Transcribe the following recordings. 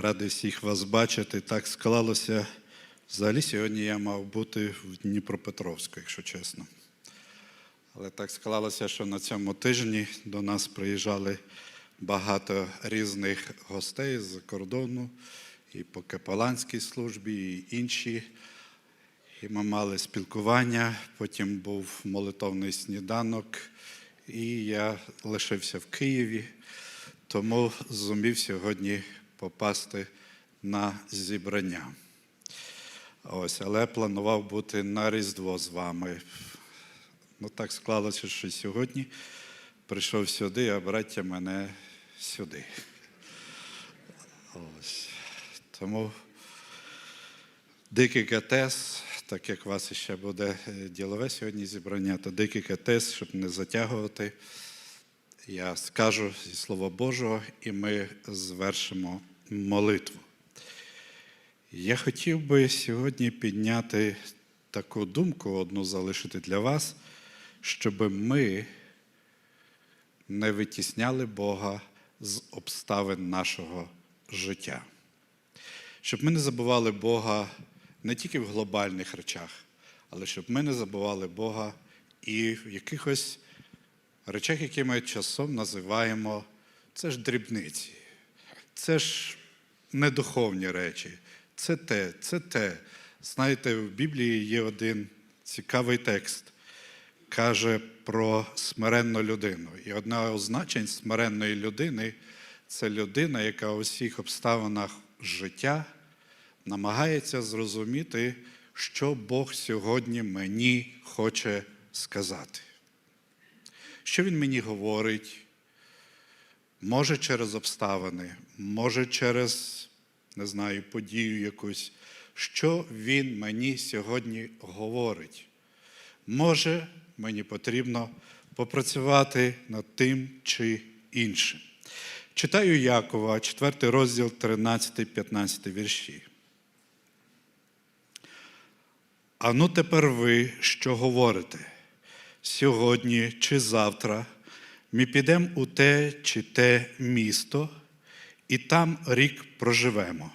Радий всіх вас бачити. Так склалося. Взагалі сьогодні я мав бути в Дніпропетровську, якщо чесно. Але так склалося, що на цьому тижні до нас приїжджали багато різних гостей з кордону, і по капеланській службі, і інші. І ми мали спілкування, потім був молитовний сніданок, і я лишився в Києві, тому зумів сьогодні попасти на зібрання. Ось, але планував бути на Різдво з вами. Ну, так склалося, що сьогодні прийшов сюди, а браття мене сюди. Ось. Тому дикий КТС, так як у вас ще буде е, ділове сьогодні зібрання, то дикий КТС, щоб не затягувати, я скажу зі Слова Божого, і ми звершимо молитву. Я хотів би сьогодні підняти таку думку, одну залишити для вас, щоб ми не витісняли Бога з обставин нашого життя. Щоб ми не забували Бога не тільки в глобальних речах, але щоб ми не забували Бога і в якихось речах, які ми часом називаємо це ж дрібниці, це ж недуховні речі, це те, це те. Знаєте, в Біблії є один цікавий текст, каже про смиренну людину. І одна означень смиренної людини це людина, яка у всіх обставинах життя намагається зрозуміти, що Бог сьогодні мені хоче сказати. Що Він мені говорить, може через обставини, може через, не знаю, подію якусь, що Він мені сьогодні говорить. Може, мені потрібно попрацювати над тим чи іншим. Читаю Якова, 4 розділ, 13-15 вірші. А ну тепер ви що говорите? Сьогодні чи завтра ми підемо у те чи те місто, і там рік проживемо,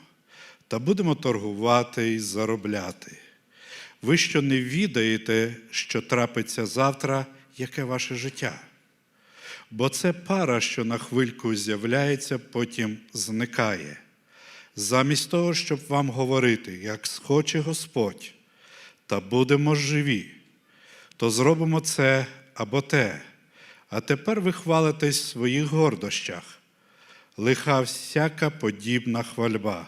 та будемо торгувати і заробляти. Ви що не відаєте, що трапиться завтра, яке ваше життя? Бо це пара, що на хвильку з'являється, потім зникає. Замість того, щоб вам говорити, як схоче Господь, та будемо живі, то зробимо це або те. А тепер ви хвалитесь в своїх гордощах. Лиха всяка подібна хвальба.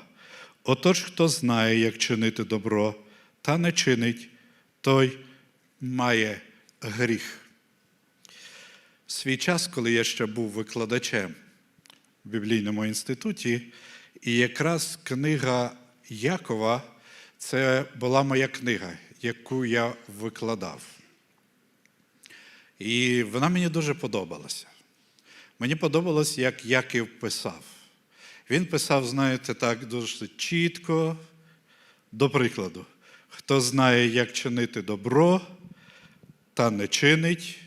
Отож, хто знає, як чинити добро, та не чинить, той має гріх. В свій час, коли я ще був викладачем в біблійному інституті, і якраз книга Якова це була моя книга, яку я викладав. І вона мені дуже подобалася. Мені подобалось, як Яків писав. Він писав, знаєте, так дуже чітко, до прикладу, хто знає, як чинити добро, та не чинить,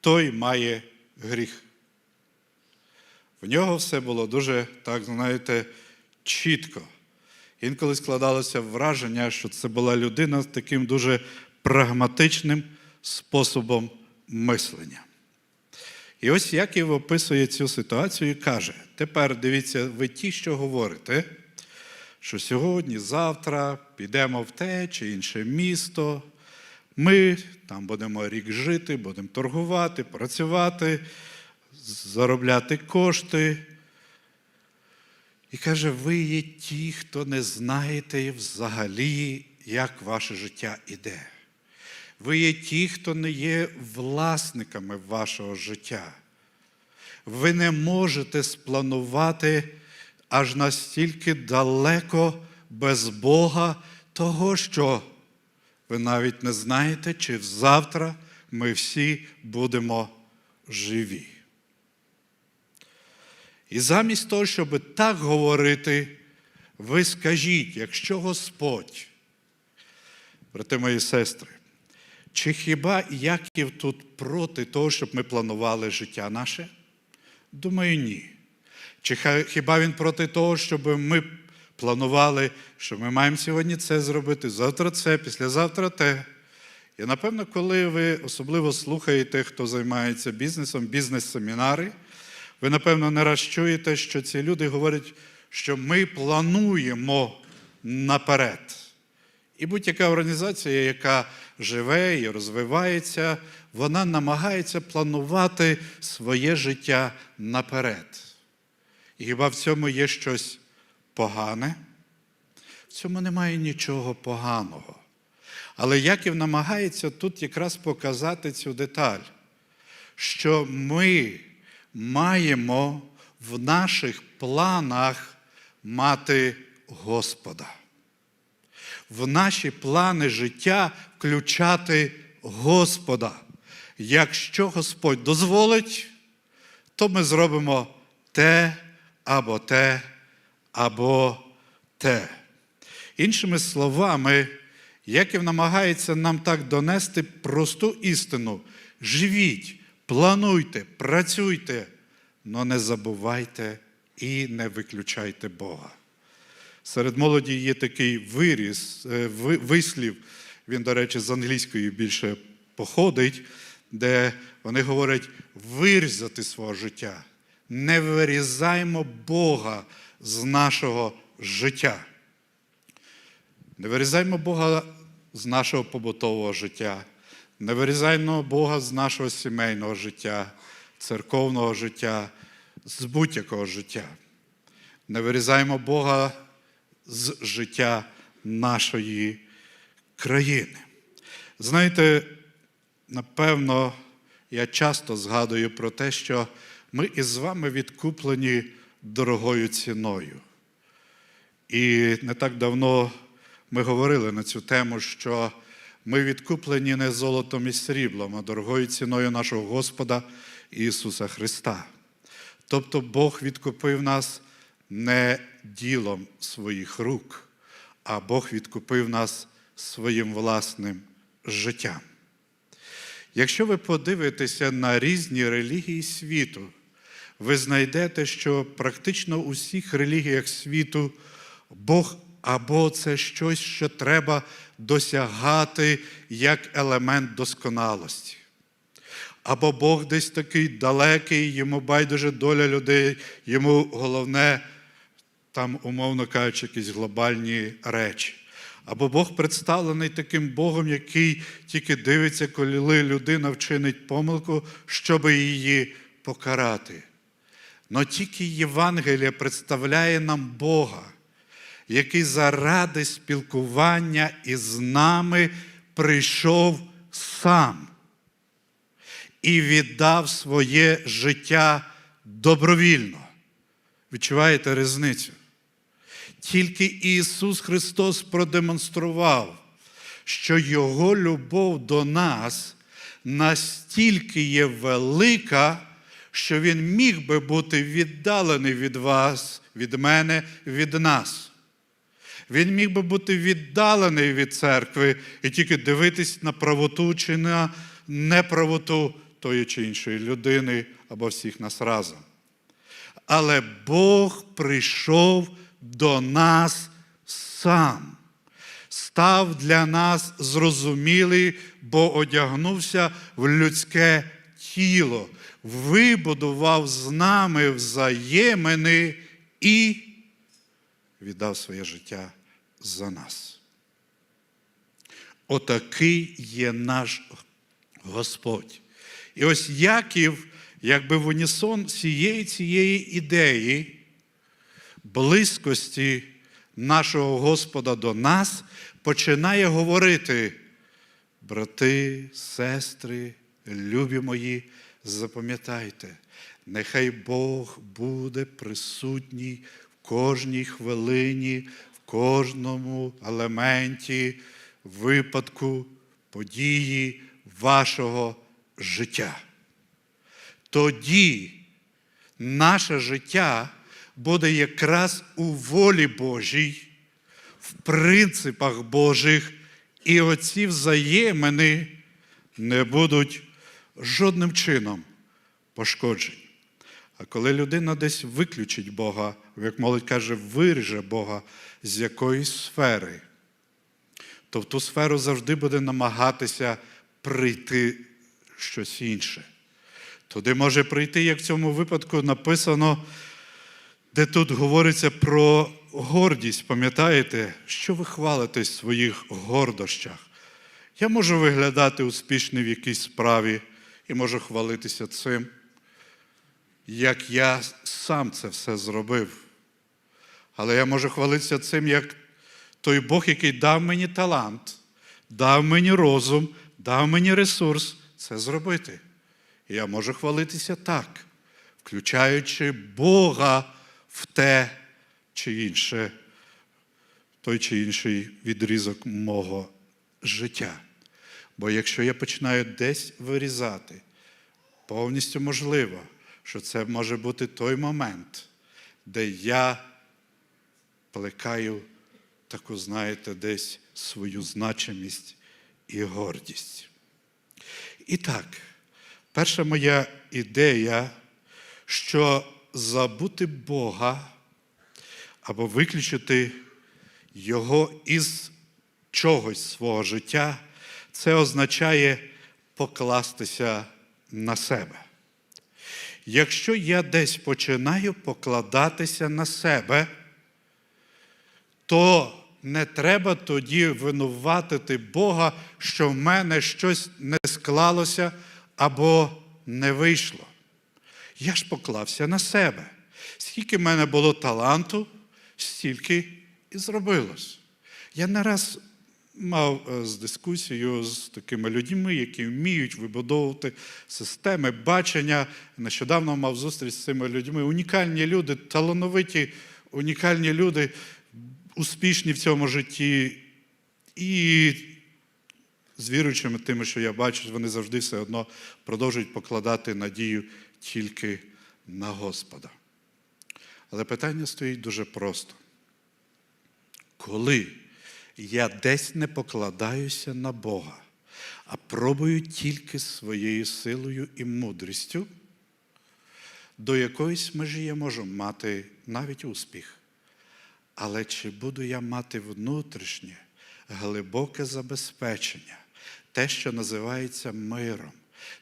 той має гріх. В нього все було дуже, так, знаєте, чітко. Інколи складалося враження, що це була людина з таким дуже прагматичним способом мислення. І ось Яків описує цю ситуацію і каже: тепер дивіться, ви ті, що говорите, що сьогодні, завтра підемо в те чи інше місто, ми там будемо рік жити, будемо торгувати, працювати, заробляти кошти. І каже, ви є ті, хто не знаєте взагалі, як ваше життя іде. Ви є ті, хто не є власниками вашого життя. Ви не можете спланувати аж настільки далеко без Бога того, що ви навіть не знаєте, чи завтра ми всі будемо живі. І замість того, щоб так говорити, ви скажіть, якщо Господь, брати мої сестри, чи хіба Яків тут проти того, щоб ми планували життя наше? Думаю, ні. Чи хіба він проти того, щоб ми планували, що ми маємо сьогодні це зробити, завтра це, післязавтра те. І напевно, коли ви особливо слухаєте, хто займається бізнесом, бізнес-семінари, ви, напевно, не раз чуєте, що ці люди говорять, що ми плануємо наперед. І будь-яка організація, яка живе і розвивається, вона намагається планувати своє життя наперед. І хіба в цьому є щось погане? В цьому немає нічого поганого. Але Яків намагається тут якраз показати цю деталь, що ми маємо в наших планах мати Господа. В наші плани життя включати Господа. Якщо Господь дозволить, то ми зробимо те або те, або те. Іншими словами, Яків намагається нам так донести просту істину. Живіть, плануйте, працюйте, але не забувайте і не виключайте Бога. Серед молоді є такий виріс, е, ви- вислів, він, до речі, з англійської більше походить, де вони говорять вирізати свого життя. Не вирізаємо Бога з нашого життя. Не вирізаємо Бога з нашого побутового життя, не вирізаємо Бога з нашого сімейного життя, церковного життя, з будь-якого життя. Не вирізаємо Бога з життя нашої країни. Знаєте, напевно, я часто згадую про те, що ми із вами відкуплені дорогою ціною. І не так давно ми говорили на цю тему, що ми відкуплені не золотом і сріблом, а дорогою ціною нашого Господа Ісуса Христа. Тобто Бог відкупив нас не ділом своїх рук, а Бог відкупив нас своїм власним життям. Якщо ви подивитеся на різні релігії світу, ви знайдете, що практично у всіх релігіях світу Бог або це щось, що треба досягати як елемент досконалості. Або Бог десь такий далекий, йому байдуже доля людей, йому головне, там, умовно кажучи, якісь глобальні речі. Або Бог представлений таким Богом, який тільки дивиться, коли людина вчинить помилку, щоб її покарати. Но тільки Євангелія представляє нам Бога, який заради спілкування із нами прийшов сам і віддав своє життя добровільно. Відчуваєте різницю? Тільки Ісус Христос продемонстрував, що Його любов до нас настільки є велика, що Він міг би бути віддалений від вас, від мене, від нас. Він міг би бути віддалений від церкви і тільки дивитись на правоту чи на неправоту тої чи іншої людини або всіх нас разом. Але Бог прийшов до нас сам, став для нас зрозумілий, бо одягнувся в людське тіло, вибудував з нами взаємини і віддав своє життя за нас. Отакий є наш Господь. І ось Яків, якби в унісон цієї цієї ідеї, близькості нашого Господа до нас, починає говорити, брати, сестри, любі мої, запам'ятайте, нехай Бог буде присутній в кожній хвилині, в кожному елементі, випадку, події вашого життя. Тоді наше життя буде якраз у волі Божій, в принципах Божих, і оці взаємини не будуть жодним чином пошкоджені. А коли людина десь виключить Бога, як молодь каже, виріже Бога з якоїсь сфери, то в ту сферу завжди буде намагатися прийти щось інше. Туди може прийти, як в цьому випадку написано, де тут говориться про гордість. Пам'ятаєте, що ви хвалитесь в своїх гордощах? Я можу виглядати успішним в якійсь справі і можу хвалитися цим, як я сам це все зробив. Але я можу хвалитися цим, як той Бог, який дав мені талант, дав мені розум, дав мені ресурс це зробити. І я можу хвалитися так, включаючи Бога в те чи інше, той чи інший відрізок мого життя. Бо якщо я починаю десь вирізати, повністю можливо, що це може бути той момент, де я плекаю таку, знаєте, десь свою значимість і гордість. І так, перша моя ідея, що забути Бога або виключити Його із чогось свого життя, це означає покластися на себе. Якщо я десь починаю покладатися на себе, то не треба тоді винуватити Бога, що в мене щось не склалося або не вийшло. Я ж поклався на себе. Скільки в мене було таланту, стільки і зробилось. Я не раз мав е, з дискусією з такими людьми, які вміють вибудовувати системи бачення. Нещодавно мав зустріч з цими людьми. Унікальні люди, талановиті, унікальні люди, успішні в цьому житті. І з віруючими тими, що я бачу, вони завжди все одно продовжують покладати надію тільки на Господа. Але питання стоїть дуже просто. Коли я десь не покладаюся на Бога, а пробую тільки своєю силою і мудрістю, до якоїсь межі я можу мати навіть успіх. Але чи буду я мати внутрішнє, глибоке забезпечення, те, що називається миром,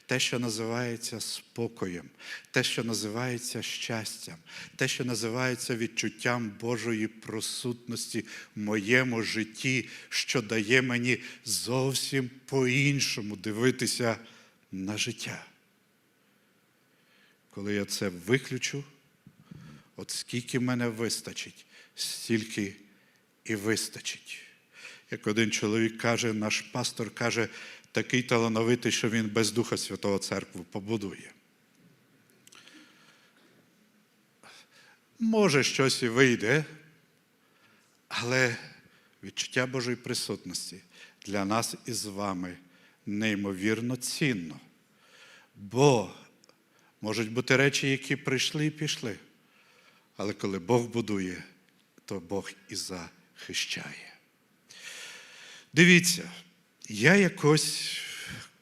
те, що називається спокоєм, те, що називається щастям, те, що називається відчуттям Божої присутності в моєму житті, що дає мені зовсім по-іншому дивитися на життя. Коли я це виключу, от скільки мене вистачить, стільки і вистачить. Як один чоловік каже, наш пастор каже, такий талановитий, що він без Духа Святого Церкву побудує. Може, щось і вийде, але відчуття Божої присутності для нас із вами неймовірно цінно. Бо можуть бути речі, які прийшли і пішли. Але коли Бог будує, то Бог і захищає. Дивіться, я якось,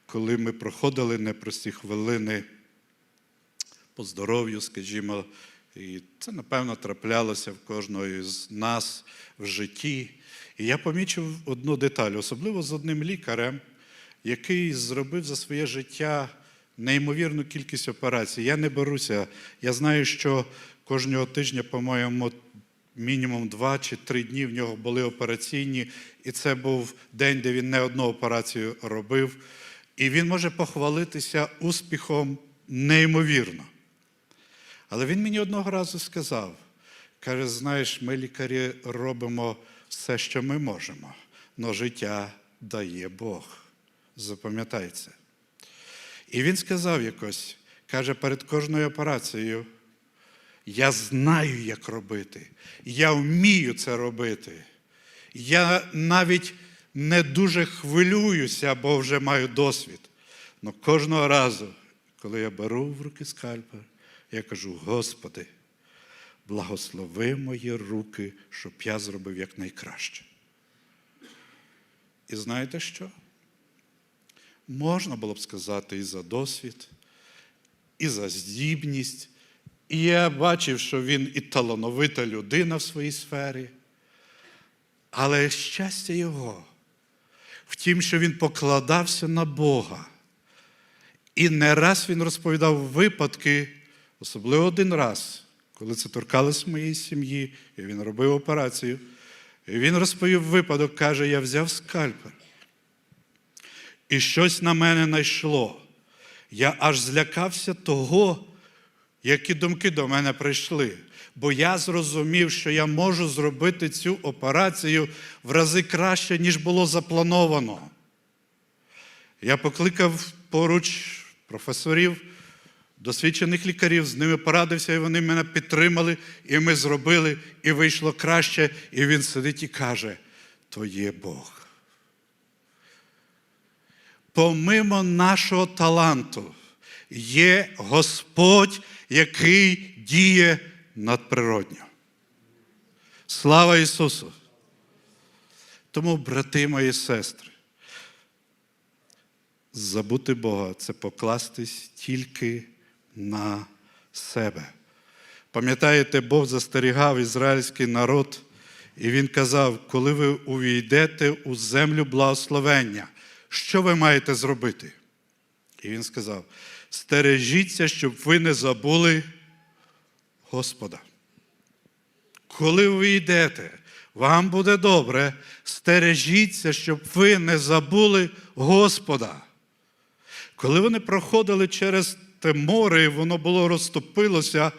коли ми проходили непрості хвилини по здоров'ю, скажімо, і це, напевно, траплялося в кожного з нас в житті. І я помічив одну деталь, особливо з одним лікарем, який зробив за своє життя неймовірну кількість операцій. Я не беруся. Я знаю, що кожного тижня, по-моєму, мінімум два чи три дні в нього були операційні, і це був день, де він не одну операцію робив. І він може похвалитися успіхом неймовірно. Але він мені одного разу сказав: каже: знаєш, ми лікарі робимо все, що ми можемо, але життя дає Бог. Запам'ятай це. І він сказав якось, каже, перед кожною операцією. Я знаю, як робити. Я вмію це робити. Я навіть не дуже хвилююся, бо вже маю досвід. Але кожного разу, коли я беру в руки скальпель, я кажу: Господи, благослови мої руки, щоб я зробив якнайкраще. І знаєте що? Можна було б сказати і за досвід, і за здібність, І я бачив, що він і талановита людина в своїй сфері. Але щастя його в тім, що він покладався на Бога. І не раз він розповідав випадки, особливо один раз, коли це торкалось моєї сім'ї, і він робив операцію. І він розповів випадок, каже, я взяв скальпель. І щось на мене найшло. Я аж злякався того, які думки до мене прийшли. Бо я зрозумів, що я можу зробити цю операцію в рази краще, ніж було заплановано. Я покликав поруч професорів, досвідчених лікарів, з ними порадився, і вони мене підтримали, і ми зробили, і вийшло краще. І він сидить і каже: то є Бог. Помимо нашого таланту є Господь, який діє надприродньо. Слава Ісусу! Тому, брати мої сестри, забути Бога це покластись тільки на себе. Пам'ятаєте, Бог застерігав ізраїльський народ, і він казав, коли ви увійдете у землю благословення, що ви маєте зробити? І він сказав: стережіться, щоб ви не забули Господа. Коли ви йдете, вам буде добре, стережіться, щоб ви не забули Господа. Коли вони проходили через те море, і воно було розтопилося,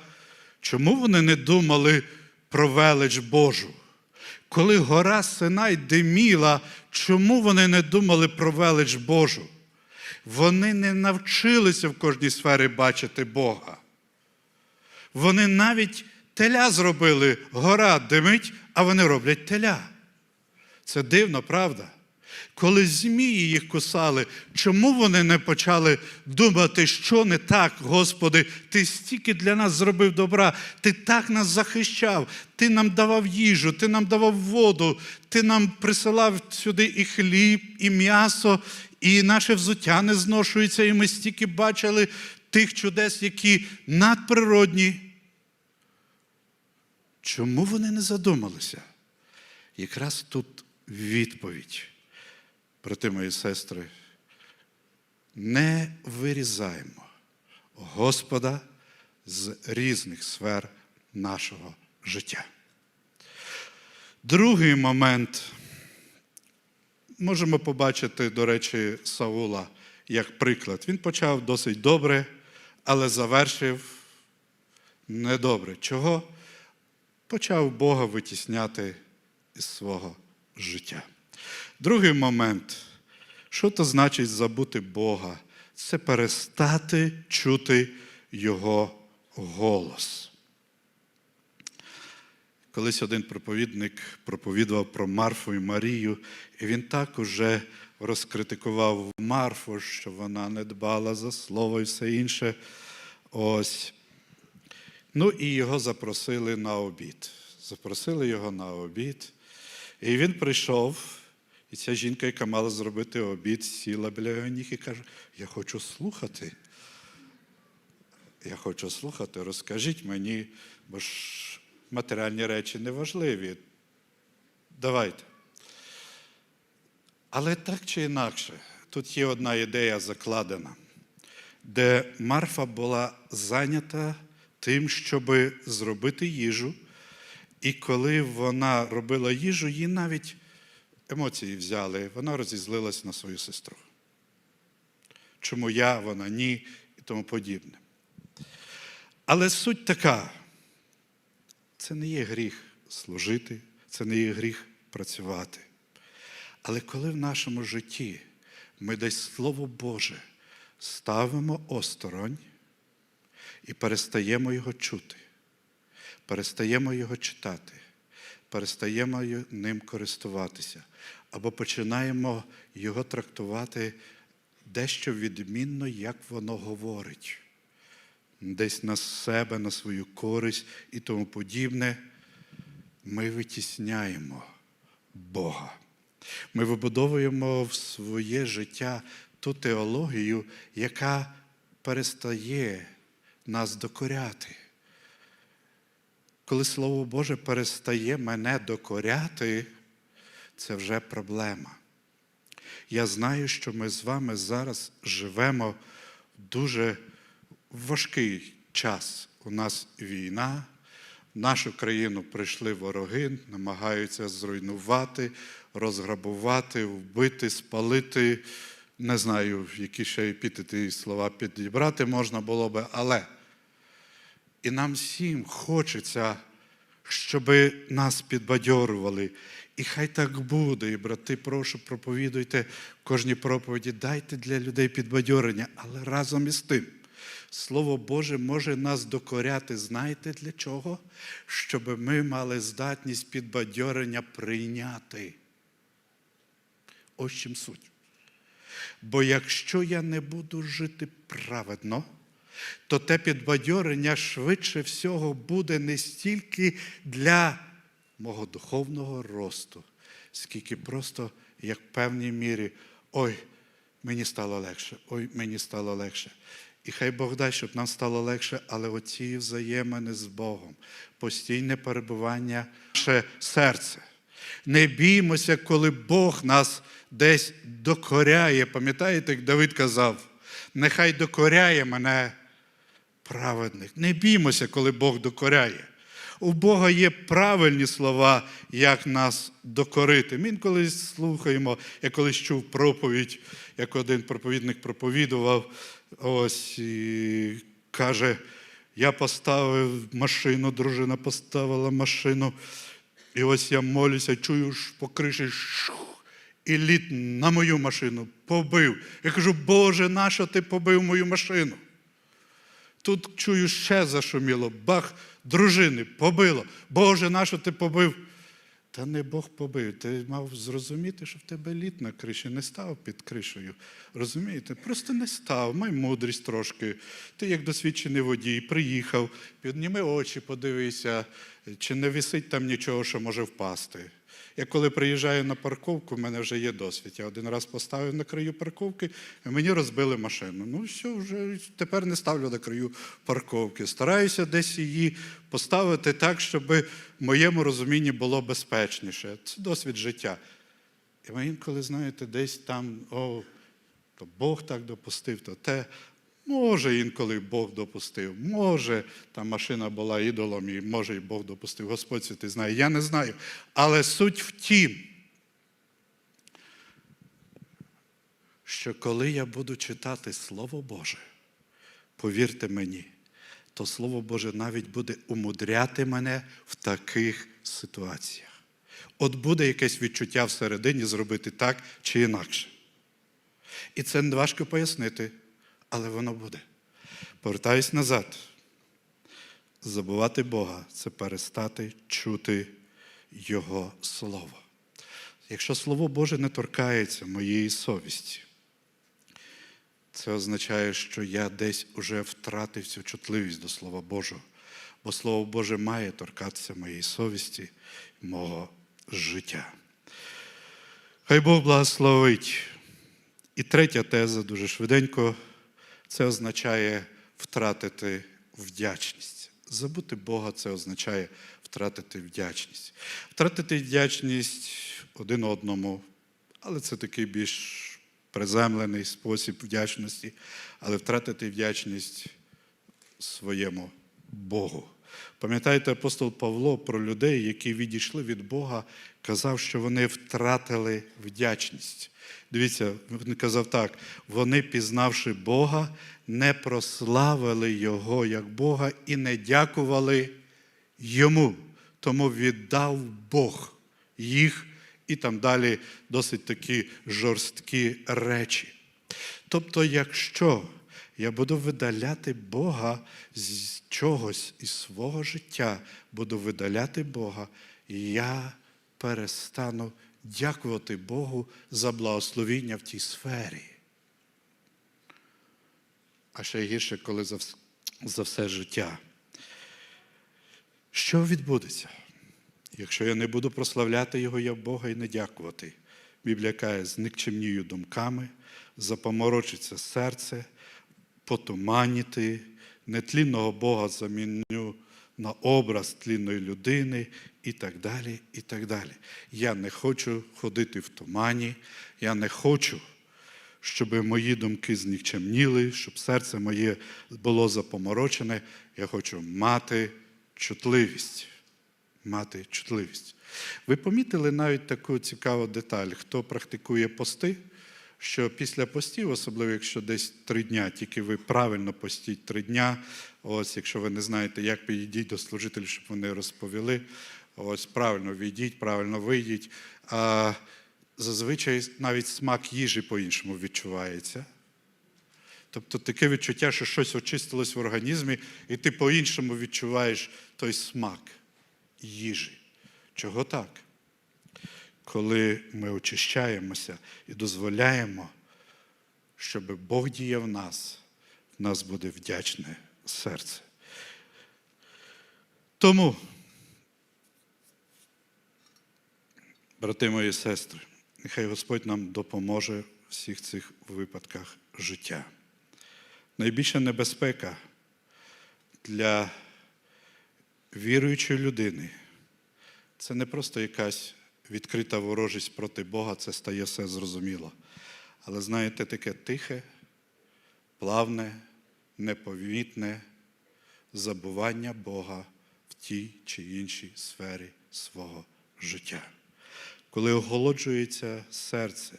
чому вони не думали про велич Божу? Коли гора Синай диміла, чому вони не думали про велич Божу? Вони не навчилися в кожній сфері бачити Бога. Вони навіть теля зробили, гора димить, а вони роблять теля. Це дивно, правда? Коли змії їх кусали, чому вони не почали думати, що не так, Господи, Ти стільки для нас зробив добра, Ти так нас захищав, Ти нам давав їжу, Ти нам давав воду, Ти нам присилав сюди і хліб, і м'ясо, і наше взуття не зношується, і ми стільки бачили тих чудес, які надприродні. Чому вони не задумалися? Якраз тут відповідь. Брати мої сестри, не вирізаємо Господа з різних сфер нашого життя. Другий момент можемо побачити, до речі, Саула як приклад. Він почав досить добре, але завершив недобре. Чого? Почав Бога витісняти із свого життя. Другий момент, що то значить забути Бога? Це перестати чути Його голос. Колись один проповідник проповідував про Марфу і Марію, і він так уже розкритикував Марфу, що вона не дбала за слово і все інше. Ось. Ну і його запросили на обід. Запросили його на обід. І він прийшов, і ця жінка, яка мала зробити обід, сіла біля його ніг і каже: Я хочу слухати. Я хочу слухати, розкажіть мені, бо ж матеріальні речі не важливі. Давайте. Але так чи інакше, тут є одна ідея закладена, де Марфа була зайнята тим, щоб зробити їжу. І коли вона робила їжу, їй навіть емоції взяли, вона розізлилась на свою сестру. Чому я, вона ні і тому подібне. Але суть така: це не є гріх служити, це не є гріх працювати. Але коли в нашому житті ми десь Слово Боже ставимо осторонь і перестаємо його чути, перестаємо його читати, перестаємо ним користуватися, або починаємо його трактувати дещо відмінно, як воно говорить, десь на себе, на свою користь і тому подібне, ми витісняємо Бога. Ми вибудовуємо в своє життя ту теологію, яка перестає нас докоряти. Коли Слово Боже перестає мене докоряти, це вже проблема. Я знаю, що ми з вами зараз живемо в дуже важкий час. У нас війна, в нашу країну прийшли вороги, намагаються зруйнувати, розграбувати, вбити, спалити. Не знаю, які ще епітети слова підібрати можна було би, але і нам всім хочеться, щоб нас підбадьорували. І хай так буде. І брати, прошу, проповідуйте кожній проповіді, дайте для людей підбадьорення, але разом із тим. Слово Боже може нас докоряти. Знаєте для чого? Щоб ми мали здатність підбадьорення прийняти. Ось чим суть. Бо якщо я не буду жити праведно, то те підбадьорення швидше всього буде не стільки для мого духовного росту, скільки просто як в певній мірі, ой, мені стало легше, ой, мені стало легше. І хай Бог дасть, щоб нам стало легше, але оці взаємини з Богом, постійне перебування, наше серце. Не біймося, коли Бог нас десь докоряє. Пам'ятаєте, як Давид казав, нехай докоряє мене праведник. Не біймося, коли Бог докоряє. У Бога є правильні слова, як нас докорити. Ми інколи слухаємо, я колись чув проповідь, як один проповідник проповідував, ось і каже, я поставив машину, дружина поставила машину, і ось я молюся, чую по криші і лід на мою машину побив. Я кажу, Боже, нащо ти побив мою машину? Тут чую, ще зашуміло, бах, дружини побило. Боже, нащо ти побив? Та не Бог побив. Ти мав зрозуміти, що в тебе лід на криші не став під кришею. Розумієте? Просто не став, май мудрість трошки. Ти, як досвідчений водій, приїхав, підніми очі, подивися, чи не висить там нічого, що може впасти. Я коли приїжджаю на парковку, в мене вже є досвід. Я один раз поставив на краю парковки, і мені розбили машину. Ну, все, вже тепер не ставлю на краю парковки. Стараюся десь її поставити так, щоб в моєму розумінні було безпечніше. Це досвід життя. І ви інколи знаєте, десь там, о, то Бог так допустив, то те. Може, інколи Бог допустив, може, та машина була ідолом, і може, і Бог допустив. Господь святий знає, я не знаю. Але суть в тім, що коли я буду читати Слово Боже, повірте мені, то Слово Боже навіть буде умудряти мене в таких ситуаціях. От буде якесь відчуття всередині зробити так чи інакше. І це не важко пояснити, але воно буде. Повертаюсь назад. Забувати Бога це перестати чути Його Слово. Якщо Слово Боже не торкається моєї совісті, це означає, що я десь уже втратив цю чутливість до Слова Божого, бо Слово Боже має торкатися моєї совісті, мого життя. Хай Бог благословить. І третя теза дуже швиденько. Це означає втратити вдячність. Забути Бога це означає втратити вдячність. Втратити вдячність один одному, але це такий більш приземлений спосіб вдячності, але втратити вдячність своєму Богу. Пам'ятаєте, апостол Павло про людей, які відійшли від Бога, казав, що вони втратили вдячність. Дивіться, він казав так: вони, пізнавши Бога, не прославили Його як Бога і не дякували Йому. Тому віддав Бог їх і там далі досить такі жорсткі речі. Тобто, якщо я буду видаляти Бога з чогось із свого життя, буду видаляти Бога, і я перестану дякувати Богу за благословіння в тій сфері. А ще гірше, коли за, за все життя. Що відбудеться, якщо я не буду прославляти Його як Бога і не дякувати? Біблія каже, зникчемнію думками, запоморочиться серце, потуманіти, нетлінного Бога заміню на образ тлінної людини і так далі. і так далі. Я не хочу ходити в тумані, я не хочу, щоб мої думки знікчемніли, щоб серце моє було запоморочене. Я хочу мати чутливість. Мати чутливість. Ви помітили навіть таку цікаву деталь, хто практикує пости, що після постів, особливо якщо десь три дня, тільки ви правильно постіть три дня, ось якщо ви не знаєте, як підійдіть до служителів, щоб вони розповіли, ось правильно війдіть, правильно вийдіть. А зазвичай навіть смак їжі по-іншому відчувається. Тобто таке відчуття, що щось очистилось в організмі, і ти по-іншому відчуваєш той смак їжі. Чого так? Коли ми очищаємося і дозволяємо, щоб Бог діє в нас, в нас буде вдячне серце. Тому, брати мої сестри, нехай Господь нам допоможе в всіх цих випадках життя. Найбільша небезпека для віруючої людини це не просто якась відкрита ворожість проти Бога, це стає все зрозуміло. Але знаєте, таке тихе, плавне, непомітне забування Бога в тій чи іншій сфері свого життя. Коли оголоджується серце,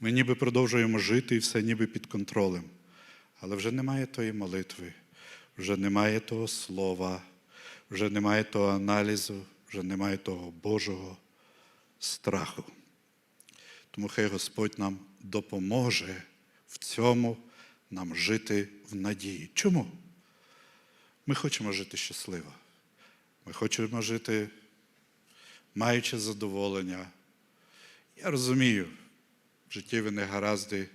ми ніби продовжуємо жити і все ніби під контролем, але вже немає тої молитви, вже немає того слова, вже немає того аналізу, вже немає того Божого страху. Тому хай Господь нам допоможе в цьому нам жити в надії. Чому? Ми хочемо жити щасливо. Ми хочемо жити, маючи задоволення. Я розумію, життєві негаразди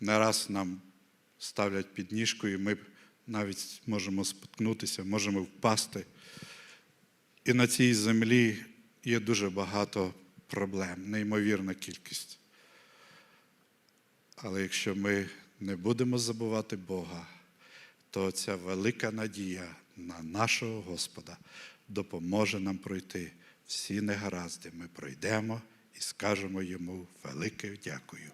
не раз нам ставлять підніжку, і ми навіть можемо споткнутися, можемо впасти. І на цій землі є дуже багато проблем, неймовірна кількість. Але якщо ми не будемо забувати Бога, то ця велика надія на нашого Господа допоможе нам пройти всі негаразди. Ми пройдемо і скажемо йому велике дякую.